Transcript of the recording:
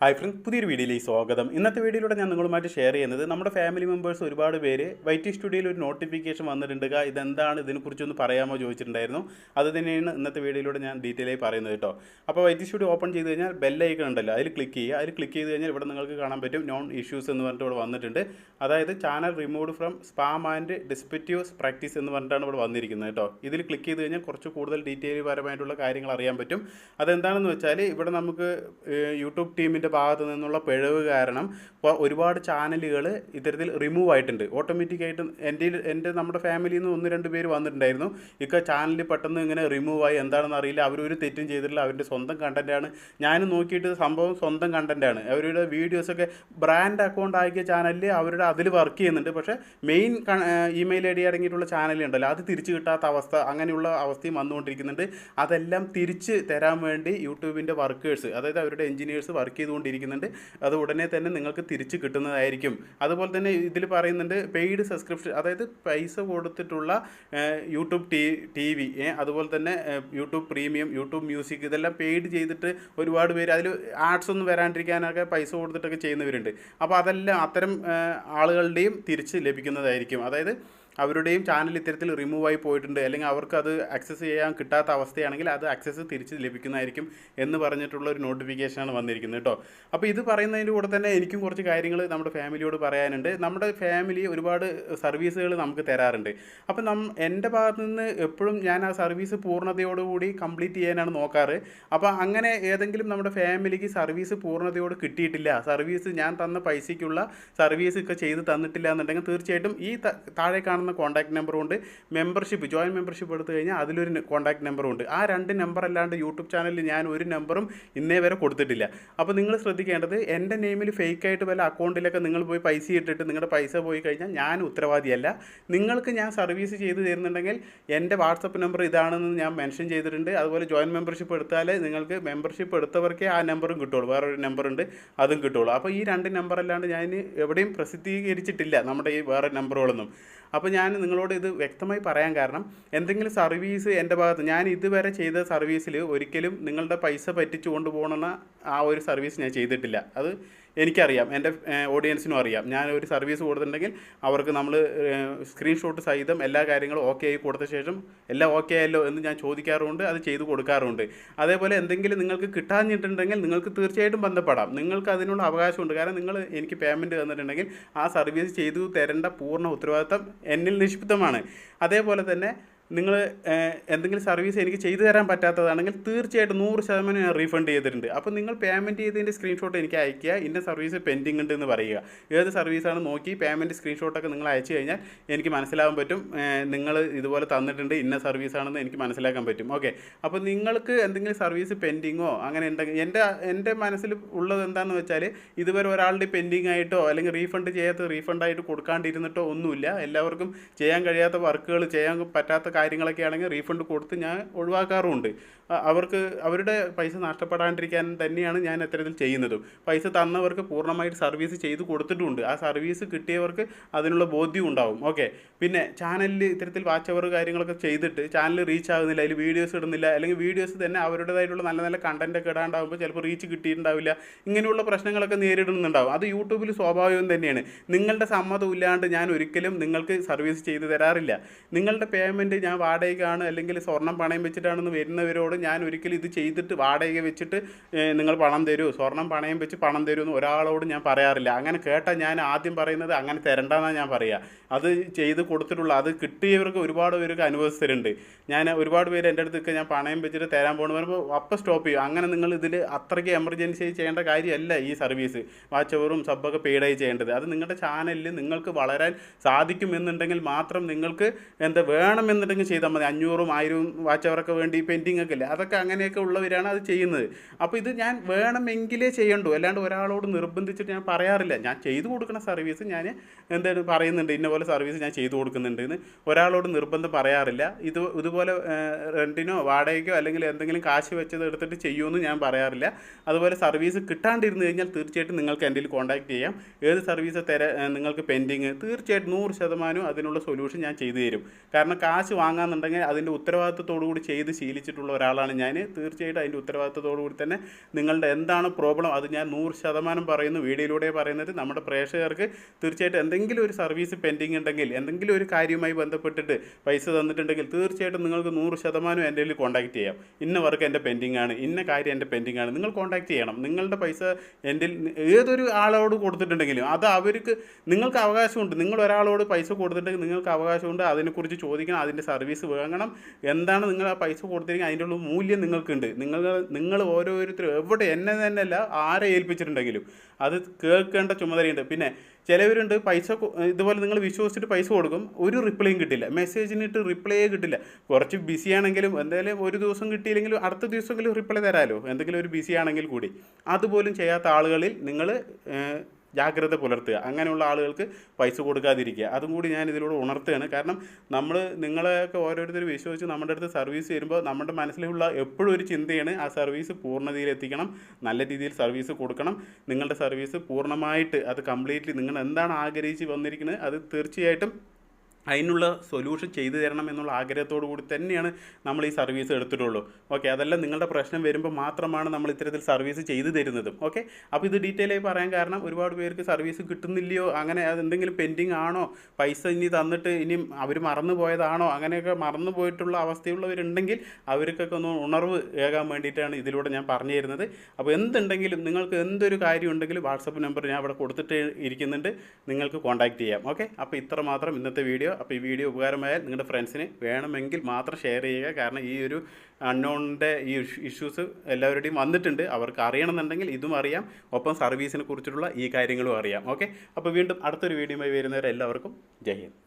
Hi friends പുതിയൊരു വീഡിയോയിലേക്ക് സ്വാഗതം. ഇന്നത്തെ വീഡിയോയിലൂടെ ഞാൻ നിങ്ങളുമായിട്ട് ഷെയർ ചെയ്യുന്നത് നമ്മുടെ ഫാമിലി മെമ്പേഴ്സ് ഒരുപാട് പേര് വൈറ്റി സ്റ്റുഡിയോയിൽ ഒരു നോട്ടിഫിക്കേഷൻ വന്നിട്ടുണ്ട്. "ഗാ, ഇതെന്താണ്? ഇതിനെക്കുറിച്ചൊന്ന് പറയാമോ ചോദിച്ചിട്ടുണ്ടായിരുന്നു. അത് തന്നെയാണ് ഇന്നത്തെ വീഡിയോയിലൂടെ ഞാൻ ഡീറ്റെയിൽ ആയി പറയുന്നത് കേട്ടോ. അപ്പോൾ വൈറ്റി സ്റ്റുഡിയോ ഓപ്പൺ ചെയ്ത് കഴിഞ്ഞാൽ ബെല്ലൈക്കൺ ഉണ്ടല്ലോ. അതിൽ ക്ലിക്ക് ചെയ്യുക. അതിൽ ക്ലിക്ക് ചെയ്ത് കഴിഞ്ഞാൽ ഇവിടെ നിങ്ങൾക്ക് കാണാൻ പറ്റും നോൺ ഇഷ്യൂസ് എന്ന് പറഞ്ഞിട്ട് ഇവിടെ വന്നിട്ടുണ്ട്. അതായത് channel remove from spam and deceptives practice എന്ന് പറഞ്ഞിട്ടാണ് ഇവിടെ വന്നിരിക്കുന്നത് കേട്ടോ. ഇതിൽ ക്ലിക്ക് ചെയ്ത് കഴിഞ്ഞാൽ കുറച്ച് കൂടുതൽ ഡീറ്റെയിൽ പരമായിട്ടുള്ള കാര്യങ്ങൾ അറിയാൻ പറ്റും. അതെന്താണെന്ന് വെച്ചാൽ ഇവിടെ നമുക്ക് യൂട്യൂബ് ടീമിന്റെ ഭാഗത്ത് നിന്നുള്ള പിഴവ് കാരണം ഇപ്പോൾ ഒരുപാട് ചാനലുകൾ ഇത്തരത്തിൽ റിമൂവ് ആയിട്ടുണ്ട്. ഓട്ടോമാറ്റിക്കായിട്ട് എന്റെ എന്റെ നമ്മുടെ ഫാമിലിയിൽ നിന്ന് ഒന്ന് രണ്ട് പേര് വന്നിട്ടുണ്ടായിരുന്നു. ഇക്ക ചാനലിൽ പെട്ടെന്ന് ഇങ്ങനെ റിമൂവ് ആയി. എന്താണെന്ന് അറിയില്ല. അവരൊരു തെറ്റും ചെയ്തിട്ടില്ല. അവരുടെ സ്വന്തം കണ്ടന്റാണ് ഞാനും നോക്കിയിട്ട് സംഭവം സ്വന്തം കണ്ടന്റാണ് അവരുടെ വീഡിയോസൊക്കെ ബ്രാൻഡ് അക്കൗണ്ട് ആക്കിയ ചാനലിൽ അവരുടെ അതിൽ വർക്ക് ചെയ്യുന്നുണ്ട്. പക്ഷേ മെയിൻ ഇമെയിൽ ഐ ഡി അടങ്ങിയിട്ടുള്ള ചാനൽ ഉണ്ടല്ലോ. അത് തിരിച്ചു കിട്ടാത്ത അവസ്ഥ അങ്ങനെയുള്ള അവസ്ഥയും വന്നുകൊണ്ടിരിക്കുന്നുണ്ട്. അതെല്ലാം തിരിച്ച് തരാൻ വേണ്ടി യൂട്യൂബിന്റെ വർക്കേഴ്സ് അതായത് അവരുടെ എഞ്ചിനീയേഴ്സ് വർക്ക് ചെയ്തുകൊണ്ടിരിക്കുന്നുണ്ട്. അത് ഉടനെ തന്നെ നിങ്ങൾക്ക് തിരിച്ച് കിട്ടുന്നതായിരിക്കും. അതുപോലെ തന്നെ ഇതിൽ പറയുന്നുണ്ട് പെയ്ഡ് സബ്സ്ക്രിപ്ഷൻ അതായത് പൈസ കൊടുത്തിട്ടുള്ള യൂട്യൂബ് ടി ടി വി അതുപോലെ തന്നെ യൂട്യൂബ് പ്രീമിയം യൂട്യൂബ് മ്യൂസിക് ഇതെല്ലാം പെയ്ഡ് ചെയ്തിട്ട് ഒരുപാട് പേര് അതിൽ ആർട്സ് ഒന്നും വരാണ്ടിരിക്കാനൊക്കെ പൈസ കൊടുത്തിട്ടൊക്കെ ചെയ്യുന്നവരുണ്ട്. അപ്പോൾ അതെല്ലാം അത്തരം ആളുകളുടെയും തിരിച്ച് ലഭിക്കുന്നതായിരിക്കും. അതായത് അവരുടെയും ചാനൽ ഇത്തരത്തിൽ റിമൂവ് ആയി പോയിട്ടുണ്ട്. അല്ലെങ്കിൽ അവർക്ക് അത് ആക്സസ് ചെയ്യാൻ കിട്ടാത്ത അവസ്ഥയാണെങ്കിൽ അത് ആക്സസ് തിരിച്ച് ലഭിക്കുന്നതായിരിക്കും എന്ന് പറഞ്ഞിട്ടുള്ള ഒരു നോട്ടിഫിക്കേഷനാണ് വന്നിരിക്കുന്നത് കേട്ടോ അപ്പോൾ ഇത് പറയുന്നതിന്റെ കൂടെ തന്നെ എനിക്കും കുറച്ച് കാര്യങ്ങൾ നമ്മുടെ ഫാമിലിയോട് പറയാനുണ്ട്. നമ്മുടെ ഫാമിലി ഒരുപാട് സർവീസുകൾ നമുക്ക് തരാറുണ്ട്. അപ്പോൾ നം എന്റെ ഭാഗത്തു നിന്ന് എപ്പോഴും ഞാൻ ആ സർവീസ് പൂർണതയോടുകൂടി കംപ്ലീറ്റ് ചെയ്യാനാണ് നോക്കാറ്. അപ്പോൾ അങ്ങനെ ഏതെങ്കിലും നമ്മുടെ ഫാമിലിക്ക് സർവീസ് പൂർണതയോട് കിട്ടിയിട്ടില്ല. സർവീസ് ഞാൻ തന്ന പൈസയ്ക്കുള്ള സർവീസ് ഒക്കെ ചെയ്ത് തന്നിട്ടില്ല എന്നുണ്ടെങ്കിൽ തീർച്ചയായിട്ടും ഈ താഴെ കാണുന്ന കോൺടാക്ട് നമ്പറും ഉണ്ട്. മെമ്പർഷിപ്പ് ജോയിൻ മെമ്പർഷിപ്പ് എടുത്തു കഴിഞ്ഞാൽ അതിലൊരു കോൺടാക്ട് നമ്പറും ഉണ്ട്. ആ രണ്ട് നമ്പർ അല്ലാണ്ട് യൂട്യൂബ് ചാനലിൽ ഞാൻ ഒരു നമ്പറും ഇന്നേ വരെ കൊടുത്തിട്ടില്ല. അപ്പോൾ നിങ്ങൾ ശ്രദ്ധിക്കേണ്ടത് എന്റെ നെയിമിൽ ഫേക്ക് ആയിട്ട് വല്ല അക്കൗണ്ടിലൊക്കെ നിങ്ങൾ പോയി പൈസ ഇട്ടിട്ട് നിങ്ങളുടെ പൈസ പോയി കഴിഞ്ഞാൽ ഞാൻ ഉത്തരവാദിയല്ല. നിങ്ങൾക്ക് ഞാൻ സർവീസ് ചെയ്ത് തരുന്നുണ്ടെങ്കിൽ എന്റെ വാട്സപ്പ് നമ്പർ ഇതാണെന്ന് ഞാൻ മെൻഷൻ ചെയ്തിട്ടുണ്ട്. അതുപോലെ ജോയിൻ മെമ്പർഷിപ്പ് എടുത്താൽ നിങ്ങൾക്ക് മെമ്പർഷിപ്പ് എടുത്തവർക്കേ ആ നമ്പറും കിട്ടുള്ളൂ. വേറൊരു നമ്പർ ഉണ്ട് അതും കിട്ടുള്ളൂ. അപ്പോൾ ഈ രണ്ട് നമ്പർ അല്ലാണ്ട് ഞാൻ എവിടെയും പ്രസിദ്ധീകരിച്ചിട്ടില്ല. നമ്മുടെ ഈ വേറെ നമ്പറുകളൊന്നും അപ്പോൾ ഞാൻ നിങ്ങളോട് ഇത് വ്യക്തമായി പറയാൻ കാരണം എന്തെങ്കിലും സർവീസ് എന്റെ ഭാഗത്ത് ഞാൻ ഇതുവരെ ചെയ്ത സർവീസിൽ ഒരിക്കലും നിങ്ങളുടെ പൈസ പറ്റിച്ചു കൊണ്ടുപോകണമെന്ന ആ ഒരു സർവീസ് ഞാൻ ചെയ്തിട്ടില്ല. അത് എനിക്കറിയാം. എന്റെ ഓഡിയൻസിനും അറിയാം. ഞാൻ ഒരു സർവീസ് കൊടുത്തിട്ടുണ്ടെങ്കിൽ അവർക്ക് നമ്മൾ സ്ക്രീൻഷോട്ട് സഹിതം എല്ലാ കാര്യങ്ങളും ഓക്കെ ആയി കൊടുത്ത ശേഷം എല്ലാം ഓക്കെ ആയല്ലോ എന്ന് ഞാൻ ചോദിക്കാറുണ്ട് അത് ചെയ്തു കൊടുക്കാറുണ്ട്. അതേപോലെ എന്തെങ്കിലും നിങ്ങൾക്ക് കിട്ടാഞ്ഞിട്ടുണ്ടെങ്കിൽ നിങ്ങൾക്ക് തീർച്ചയായിട്ടും ബന്ധപ്പെടാം. നിങ്ങൾക്ക് അതിനുള്ള അവകാശമുണ്ട്. കാരണം നിങ്ങൾ എനിക്ക് പേയ്മെന്റ് തന്നിട്ടുണ്ടെങ്കിൽ ആ സർവീസ് ചെയ്തു തരേണ്ട പൂർണ ഉത്തരവാദിത്തം എന്നിൽ നിക്ഷിപ്തമാണ്. അതേപോലെ തന്നെ നിങ്ങൾ എന്തെങ്കിലും സർവീസ് എനിക്ക് ചെയ്തു തരാൻ പറ്റാത്തതാണെങ്കിൽ തീർച്ചയായിട്ടും നൂറ് ശതമാനം ഞാൻ റീഫണ്ട് ചെയ്തിട്ടുണ്ട്. അപ്പോൾ നിങ്ങൾ പേയ്മെന്റ് ചെയ്തതിന്റെ സ്ക്രീൻഷോട്ട് എനിക്ക് അയക്കുക ഇന്ന സർവീസ് പെൻഡിങ് ഉണ്ട് എന്ന് പറയുക. ഏത് സർവീസാണ് നോക്കി പേയ്മെന്റ് സ്ക്രീൻഷോട്ടൊക്കെ നിങ്ങൾ അയച്ചു കഴിഞ്ഞാൽ എനിക്ക് മനസ്സിലാവാൻ പറ്റും. നിങ്ങൾ ഇതുപോലെ തന്നിട്ടുണ്ട് ഇന്ന സർവീസാണെന്ന് എനിക്ക് മനസ്സിലാക്കാൻ പറ്റും. ഓക്കെ. അപ്പോൾ നിങ്ങൾക്ക് എന്തെങ്കിലും സർവീസ് പെൻഡിങ്ങോ അങ്ങനെ ഉണ്ടെങ്കിൽ എന്റെ എന്റെ മനസ്സിൽ ഉള്ളത് എന്താണെന്ന് വെച്ചാൽ ഇതുവരെ ഒരാളുടെ പെൻഡിങ് ആയിട്ടോ അല്ലെങ്കിൽ റീഫണ്ട് ചെയ്യാത്ത റീഫണ്ടായിട്ട് കൊടുക്കാണ്ടിരുന്നിട്ടോ ഒന്നുമില്ല. എല്ലാവർക്കും ചെയ്യാൻ കഴിയാത്ത വർക്കുകൾ ചെയ്യാൻ പറ്റാത്ത കാര്യങ്ങളൊക്കെ ആണെങ്കിൽ റീഫണ്ട് കൊടുത്ത് ഞാൻ ഒഴിവാക്കാറുമുണ്ട്. അവർക്ക് അവരുടെ പൈസ നഷ്ടപ്പെടാണ്ടിരിക്കാൻ തന്നെയാണ് ഞാൻ അത്തരത്തിൽ ചെയ്യുന്നതും. പൈസ തന്നവർക്ക് പൂർണമായിട്ട് സർവീസ് ചെയ്ത് കൊടുത്തിട്ടുണ്ട്. ആ സർവീസ് കിട്ടിയവർക്ക് അതിനുള്ള ബോധ്യം ഉണ്ടാവും. ഓക്കെ. പിന്നെ ചാനലിൽ ഇത്തരത്തിൽ വാച്ച് അവർ കാര്യങ്ങളൊക്കെ ചെയ്തിട്ട് ചാനൽ റീച്ച് ആകുന്നില്ല അതിൽ വീഡിയോസ് ഇടുന്നില്ല അല്ലെങ്കിൽ വീഡിയോസ് തന്നെ അവരുടേതായിട്ടുള്ള നല്ല നല്ല കണ്ടന്റ് ഒക്കെ ചിലപ്പോൾ റീച്ച് കിട്ടിയിട്ടുണ്ടാവില്ല. ഇങ്ങനെയുള്ള പ്രശ്നങ്ങളൊക്കെ നേരിടുന്നുണ്ടാവും. അത് യൂട്യൂബിൽ സ്വാഭാവികം തന്നെയാണ്. നിങ്ങളുടെ സമ്മതം ഇല്ലാണ്ട് ഞാൻ ഒരിക്കലും നിങ്ങൾക്ക് സർവീസ് ചെയ്ത് തരാറില്ല. നിങ്ങളുടെ പേയ്മെന്റ് ഞാൻ വാടകയ്ക്കാണ് അല്ലെങ്കിൽ സ്വർണം പണയം വെച്ചിട്ടാണെന്ന് വരുന്നവരോട് ഞാൻ ഒരിക്കലും ഇത് ചെയ്തിട്ട് വാടക വെച്ചിട്ട് നിങ്ങൾ പണം തരൂ. സ്വർണം പണയം വെച്ച് പണം തരൂ എന്ന് ഒരാളോട് ഞാൻ പറയാറില്ല. അങ്ങനെ കേട്ടാൽ ഞാൻ ആദ്യം പറയുന്നത് അങ്ങനെ തരണ്ടെന്നാണ് ഞാൻ പറയുക അത് ചെയ്ത് കൊടുത്തിട്ടുള്ള അത് കിട്ടിയവർക്ക് ഒരുപാട് പേർക്ക് അനുഭവസ്ഥരുണ്ട്. ഞാൻ ഒരുപാട് പേര് എന്റെ അടുത്തൊക്കെ ഞാൻ പണയം വെച്ചിട്ട് തരാൻ പോകണമെന്ന് പറയുമ്പോൾ അപ്പം സ്റ്റോപ്പ് ചെയ്യും. അങ്ങനെ നിങ്ങൾ ഇതിൽ അത്രയ്ക്ക് എമർജൻസി ചെയ്യേണ്ട കാര്യമല്ല ഈ സർവീസ് വാച്ച് അവറും സബ്ബൊക്കെ പെയ്ഡായി ചെയ്യേണ്ടത്. അത് നിങ്ങളുടെ ചാനലിൽ നിങ്ങൾക്ക് വളരാൻ സാധിക്കുമെന്നുണ്ടെങ്കിൽ മാത്രം നിങ്ങൾക്ക് എന്താ വേണമെന്നുണ്ടെങ്കിൽ ചെയ്താൽ മതി. അഞ്ഞൂറും ആയിരവും വാച്ച് അവറൊക്കെ വേണ്ടി പെൻഡിങ് ഒക്കെ ഇല്ലേ? അതൊക്കെ അങ്ങനെയൊക്കെ ഉള്ളവരാണ് അത് ചെയ്യുന്നത്. അപ്പോൾ ഇത് ഞാൻ വേണമെങ്കിലേ ചെയ്യണ്ടു. അല്ലാണ്ട് ഒരാളോട് നിർബന്ധിച്ചിട്ട് ഞാൻ പറയാറില്ല. ഞാൻ ചെയ്തു കൊടുക്കുന്ന സർവീസ് ഞാൻ എന്താണ് പറയുന്നുണ്ട്. ഇന്ന പോലെ സർവീസ് ഞാൻ ചെയ്തു കൊടുക്കുന്നുണ്ട് എന്ന് ഒരാളോട് നിർബന്ധം പറയാറില്ല. ഇത് ഇതുപോലെ റെന്റിനോ വാടകയ്ക്കോ അല്ലെങ്കിൽ എന്തെങ്കിലും കാശ് വെച്ചത് എടുത്തിട്ട് ചെയ്യുമെന്ന് ഞാൻ പറയാറില്ല. അതുപോലെ സർവീസ് കിട്ടാണ്ടിരുന്നു കഴിഞ്ഞാൽ തീർച്ചയായിട്ടും നിങ്ങൾക്ക് എന്റെ കോൺടാക്ട് ചെയ്യാം. ഏത് സർവീസ് തര നിങ്ങൾക്ക് പെൻഡിങ് തീർച്ചയായിട്ടും നൂറ് ശതമാനവും അതിനുള്ള സൊല്യൂഷൻ ഞാൻ ചെയ്തു തരും. കാരണം കാശ് വാങ്ങാന്നുണ്ടെങ്കിൽ അതിന്റെ ഉത്തരവാദിത്തത്തോടു കൂടി ചെയ്ത് ശീലിച്ചിട്ടുള്ള ഒരാളാണ് ഞാൻ തീർച്ചയായിട്ടും അതിന്റെ ഉത്തരവാദിത്തത്തോടു കൂടി തന്നെ നിങ്ങളുടെ എന്താണ് പ്രോബ്ലം അത് ഞാൻ നൂറ് ശതമാനം പറയുന്നു. വീഡിയോയിലൂടെ പറയുന്നത് നമ്മുടെ പ്രേക്ഷകർക്ക് തീർച്ചയായിട്ടും എന്തെങ്കിലും ഒരു സർവീസ് പെൻഡിങ് ഉണ്ടെങ്കിൽ എന്തെങ്കിലും ഒരു കാര്യവുമായി ബന്ധപ്പെട്ടിട്ട് പൈസ തന്നിട്ടുണ്ടെങ്കിൽ തീർച്ചയായിട്ടും നിങ്ങൾക്ക് നൂറ് ശതമാനം എന്റെ കയ്യിൽ കോൺടാക്ട് ചെയ്യാം. ഇന്ന വർക്ക് എന്റെ പെൻഡിങ് ആണ് ഇന്ന കാര്യം എന്റെ പെൻഡിങ് ആണ്. നിങ്ങൾ കോൺടാക്ട് ചെയ്യണം. നിങ്ങളുടെ പൈസ എന്റെ ഏതൊരു ആളോട് കൊടുത്തിട്ടുണ്ടെങ്കിലും അത് അവർക്ക് നിങ്ങൾക്ക് അവകാശമുണ്ട്. നിങ്ങൾ ഒരാളോട് പൈസ കൊടുത്തിട്ടുണ്ടെങ്കിൽ നിങ്ങൾക്ക് അവകാശമുണ്ട് അതിനെക്കുറിച്ച് ചോദിക്കണം അതിന്റെ സർവീസ് വാങ്ങണം. എന്താണ് നിങ്ങൾ ആ പൈസ കൊടുത്തിരിക്കുന്നത്? അതിന്റെ ഉള്ള മൂല്യം നിങ്ങൾക്കുണ്ട്. നിങ്ങൾ നിങ്ങൾ ഓരോരുത്തരും എവിടെ എന്നെ തന്നെയല്ല ആരെ ഏൽപ്പിച്ചിട്ടുണ്ടെങ്കിലും അത് കേൾക്കേണ്ട ചുമതലയുണ്ട്. പിന്നെ ചിലവരുണ്ട് പൈസ ഇതുപോലെ നിങ്ങൾ വിശ്വസിച്ചിട്ട് പൈസ കൊടുക്കും. ഒരു റിപ്ലൈയും കിട്ടില്ല. മെസ്സേജിനിട്ട് റിപ്ലൈയേ കിട്ടില്ല. കുറച്ച് ബിസി ആണെങ്കിലും എന്തായാലും ഒരു ദിവസം കിട്ടിയില്ലെങ്കിലും അടുത്ത ദിവസമെങ്കിലും റിപ്ലൈ തരാമല്ലോ എന്തെങ്കിലും ഒരു ബിസി ആണെങ്കിൽ കൂടി. അതുപോലും ചെയ്യാത്ത ആളുകളിൽ നിങ്ങൾ ജാഗ്രത പുലർത്തുക. അങ്ങനെയുള്ള ആളുകൾക്ക് പൈസ കൊടുക്കാതിരിക്കുക. അതും കൂടി ഞാൻ ഇതിലൂടെ ഉണർത്തുകയാണ്. കാരണം നമ്മൾ നിങ്ങളെയൊക്കെ ഓരോരുത്തർ വിശ്വസിച്ച് നമ്മുടെ അടുത്ത് സർവീസ് വരുമ്പോൾ നമ്മുടെ മനസ്സിലുള്ള എപ്പോഴും ഒരു ചിന്തയാണ് ആ സർവീസ് പൂർണതയിൽ എത്തിക്കണം നല്ല രീതിയിൽ സർവീസ് കൊടുക്കണം. നിങ്ങളുടെ സർവീസ് പൂർണമായിട്ട് അത് കംപ്ലീറ്റ്ലി നിങ്ങൾ എന്താണ് ആഗ്രഹിച്ച് വന്നിരിക്കുന്നത് അത് തീർച്ചയായിട്ടും അതിനുള്ള സൊല്യൂഷൻ ചെയ്തു തരണം എന്നുള്ള ആഗ്രഹത്തോടു കൂടി തന്നെയാണ് നമ്മൾ ഈ സർവീസ് എടുത്തിട്ടുള്ളൂ. ഓക്കെ അതെല്ലാം നിങ്ങളുടെ പ്രശ്നം വരുമ്പോൾ മാത്രമാണ് നമ്മൾ ഇത്തരത്തിൽ സർവീസ് ചെയ്തു തരുന്നത്. ഓക്കെ അപ്പോൾ ഇത് ഡീറ്റെയിൽ ആയി പറയാൻ കാരണം ഒരുപാട് പേർക്ക് സർവീസ് കിട്ടുന്നില്ലയോ അങ്ങനെ എന്തെങ്കിലും പെൻഡിങ് ആണോ പൈസ ഇനി തന്നിട്ട് ഇനി അവർ മറന്നു പോയതാണോ അങ്ങനെയൊക്കെ മറന്നു പോയിട്ടുള്ള അവസ്ഥയുള്ളവരുണ്ടെങ്കിൽ അവർക്കൊക്കെ ഒന്ന് ഉണർവ് ഏകാൻ വേണ്ടിയിട്ടാണ് ഇതിലൂടെ ഞാൻ പറഞ്ഞു തരുന്നത് അപ്പോൾ എന്തുണ്ടെങ്കിലും നിങ്ങൾക്ക് എന്തൊരു കാര്യം ഉണ്ടെങ്കിലും വാട്സപ്പ് നമ്പർ ഞാൻ അവിടെ കൊടുത്തിട്ട് ഇരിക്കുന്നുണ്ട്. നിങ്ങൾക്ക് കോൺടാക്റ്റ് ചെയ്യാം. ഓക്കെ അപ്പോൾ ഇത്ര മാത്രം ഇന്നത്തെ വീഡിയോ അപ്പോൾ ഈ വീഡിയോ ഉപകാരമായാൽ നിങ്ങളുടെ ഫ്രണ്ട്സിന് വേണമെങ്കിൽ മാത്രം ഷെയർ ചെയ്യുക. കാരണം ഈ ഒരു അൺനോണിന്റെ ഈ ഇഷ്യൂസ് എല്ലാവരുടെയും വന്നിട്ടുണ്ട്. അവർക്ക് അറിയണമെന്നുണ്ടെങ്കിൽ ഇതും അറിയാം. ഒപ്പം സർവീസിനെ കുറിച്ചിട്ടുള്ള ഈ കാര്യങ്ങളും അറിയാം. ഓക്കെ? അപ്പോൾ വീണ്ടും അടുത്തൊരു വീഡിയോയുമായി വരുന്നവരെ എല്ലാവർക്കും ജയ് ഹിന്ദ്.